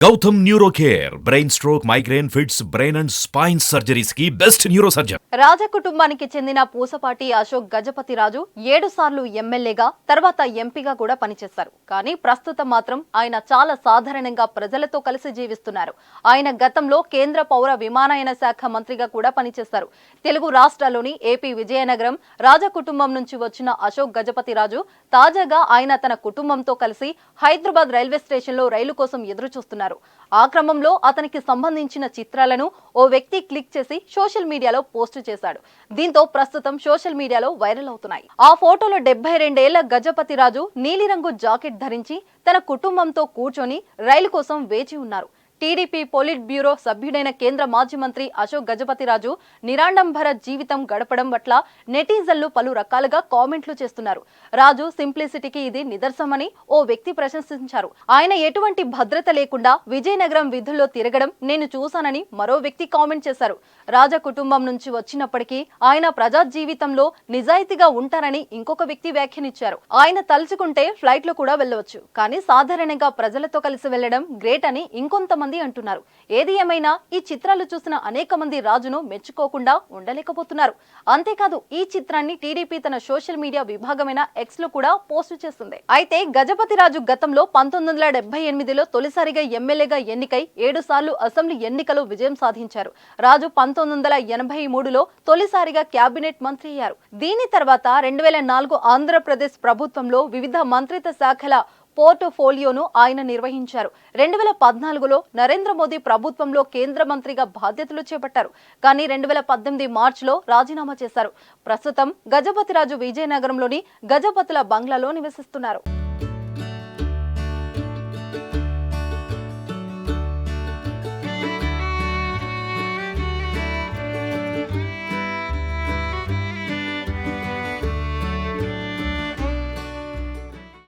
Gautam neuro care brain stroke migraine fits brain and spine సర్జరీస్కి best neuro surgeon రాజ కుటుంబానికి చెందిన పూసపాటి అశోక్ గజపతి రాజు ఏడు సార్లు ఎమ్మెల్యేగా తర్వాత ఎంపీగా కూడా పనిచేశారు కానీ ప్రస్తుతం మాత్రం ఆయన చాలా సాధారణంగా ప్రజలతో కలిసి జీవిస్తున్నారు. ఆయన గతంలో కేంద్ర పౌర విమానయాన శాఖ మంత్రిగా కూడా పనిచేశారు తెలుగు రాష్ట్రాల్లోని ఏపీ విజయనగరం రాజ కుటుంబం నుంచి వచ్చిన అశోక్ గజపతి రాజు తాజాగా ఆయన తన కుటుంబంతో కలిసి హైదరాబాద్ రైల్వే స్టేషన్లో రైలు కోసం ఎదురు చూస్తున్నారు ఆ క్రమంలో అతనికి సంబంధించిన చిత్రాలను ఓ వ్యక్తి క్లిక్ చేసి సోషల్ మీడియాలో పోస్ట్ చేశాడు. దీంతో ప్రస్తుతం సోషల్ మీడియాలో వైరల్ అవుతున్నాయి. ఆ ఫోటోలో డెబ్బై రెండేళ్ళ గజపతి రాజు నీలిరంగు జాకెట్ ధరించి తన కుటుంబంతో కూర్చొని రైలు కోసం వేచి ఉన్నారు. టీడీపీ పోలిట్ బ్యూరో సభ్యుడైన కేంద్ర మాజీ మంత్రి అశోక్ గజపతిరాజు నిరాడంబర జీవితం గడపడం పట్ల నెటిజన్లు పలు రకాలుగా కామెంట్లు చేస్తున్నారు. రాజు సింప్లిసిటీకి ఇది నిదర్శనమని ఓ వ్యక్తి ప్రశంసించారు. ఆయన ఎటువంటి భద్రత లేకుండా విజయనగరం విధుల్లో తిరగడం నేను చూశానని మరో వ్యక్తి కామెంట్ చేశారు. రాజ కుటుంబం నుంచి వచ్చినప్పటికీ ఆయన ప్రజా జీవితంలో నిజాయితీగా ఉంటారని ఇంకొక వ్యక్తి వ్యాఖ్యానించారు. ఆయన తలుచుకుంటే ఫ్లైట్లో కూడా వెళ్ళవచ్చు కానీ సాధారణంగా ప్రజలతో కలిసి వెళ్ళడం గ్రేట్ అని ఇంకొంతమంది అంటున్నారు. ఏది ఏమైనా ఈ చిత్రాలు చూసిన అనేక మంది రాజును మెచ్చుకోకుండా ఉండలేకపోతున్నారు. అంతేకాదు ఈ చిత్రాన్ని టీడీపీ తన సోషల్ మీడియా విభాగమైన ఎక్స్లో కూడా పోస్టు చేస్తుంది. అయితే గజపతి రాజు గతంలో పంతొమ్మిది వందల డెబ్బై ఎనిమిదిలో తొలిసారిగా ఎమ్మెల్యేగా ఎన్నికై ఏడు సార్లు అసెంబ్లీ ఎన్నికలో విజయం సాధించారు. రాజు పంతొమ్మిది వందల ఎనభై మూడులో తొలిసారిగా కేబినెట్ మంత్రి అయ్యారు. దీని తర్వాత రెండు వేల నాలుగు ఆంధ్రప్రదేశ్ ప్రభుత్వంలో వివిధ మంత్రిత్వ శాఖల పోర్ట్ఫోలియోను ఆయన నిర్వహించారు. రెండు వేల పద్నాలుగులో నరేంద్ర మోదీ ప్రభుత్వంలో కేంద్ర మంత్రిగా బాధ్యతలు చేపట్టారు. కానీ రెండు వేల పద్దెనిమిది మార్చిలో రాజీనామా చేశారు. ప్రస్తుతం గజపతిరాజు విజయనగరంలోని గజపతుల బంగ్లాలో నివసిస్తున్నారు.